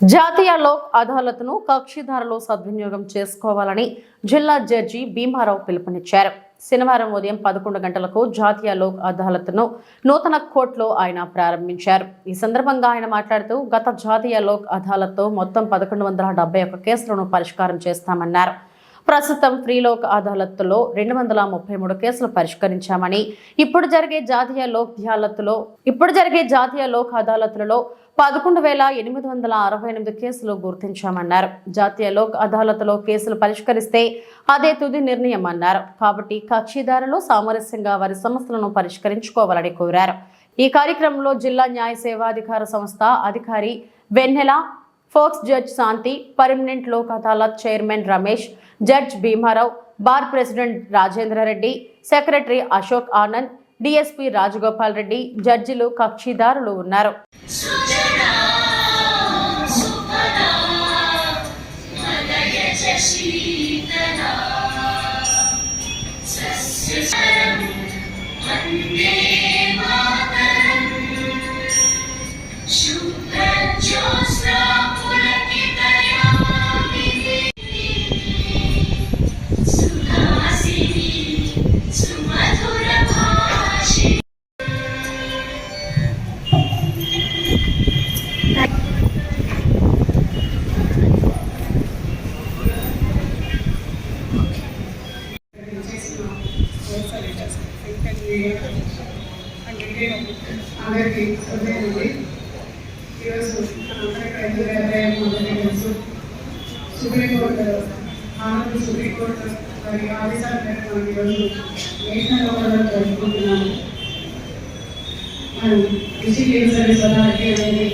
జాతీయ లోక్ అదాలత్ను కక్షిదారులు సద్వినియోగం చేసుకోవాలని జిల్లా జడ్జి భీమారావు పిలుపునిచ్చారు. శనివారం ఉదయం పదకొండు గంటలకు జాతీయ లోక్ అదాలత్ను నూతన కోర్టులో ఆయన ప్రారంభించారు. ఈ సందర్భంగా ఆయన మాట్లాడుతూ గత జాతీయ లోక్ అదాలత్తో మొత్తం పదకొండు వందల డెబ్బై ఒక్క కేసులను పరిష్కారం చేస్తామన్నారు. ప్రస్తుతం ఫ్రీలోక్ అదాలత్లో రెండు వందల ముప్పై మూడు కేసులు పరిష్కరించామని ఇప్పుడు జరిగే జాతీయ లోక్ అదాలత్లో ఇప్పుడు జరిగే జాతీయ లోక్ అదాలత్లలో పదకొండు వేల ఎనిమిది వందల అరవై ఎనిమిది కేసులు గుర్తించామన్నారు. జాతీయ లోక్ అదాలత్లో కేసులు పరిష్కరిస్తే అదే తుది నిర్ణయం అన్నారు కాబట్టి కక్షిదారులు సామరస్యంగా వారి సమస్యలను పరిష్కరించుకోవాలని కోరారు. ఈ కార్యక్రమంలో జిల్లా న్యాయ సేవాధికార సంస్థ అధికారి Vennela folks judge Shanti permanent Lok Adalat chairman Ramesh judge Bhimarao bar president Rajendra Reddy secretary Ashok Anand DSP Rajagopal Reddy జడ్జిలు కక్షిదారులు ఉన్నారు शुभ्रज्योत्स्ना అందరికీ ఉదయండి ఈరోజు తెలుసు సుప్రీంకోర్టు సుప్రీంకోర్టు ఆదేశాల మేరకు ఈరోజు నేషనల్ జరుపుకుంటున్నాము. మనం సర్వీస్ అథారిటీ అనేది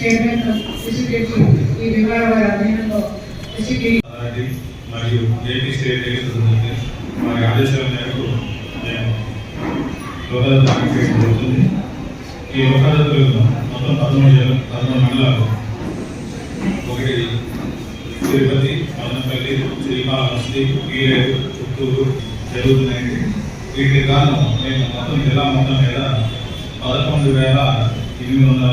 చైర్మన్ ఈ వివరాల అధ్యయనంలో మరియు ఏపీ స్టేట్ ఎగ్జిక్యూటివ్ ఉంది వారి ఆదేశాల మేరకు మేము లోకాదాలత చేయడం జరుగుతుంది. ఈ లోకాదాలతలో మొత్తం పదమూడు పదమూడు మండలాలు. ఒకటి తిరుపతి మదనపల్లి శ్రీకాళహస్తి వీరేడు చిత్తూరు జరుగుతున్నాయి. వీటికి గాను మేము మొత్తం జిల్లా మొత్తం మీద పదకొండు వేల ఎనిమిది వందల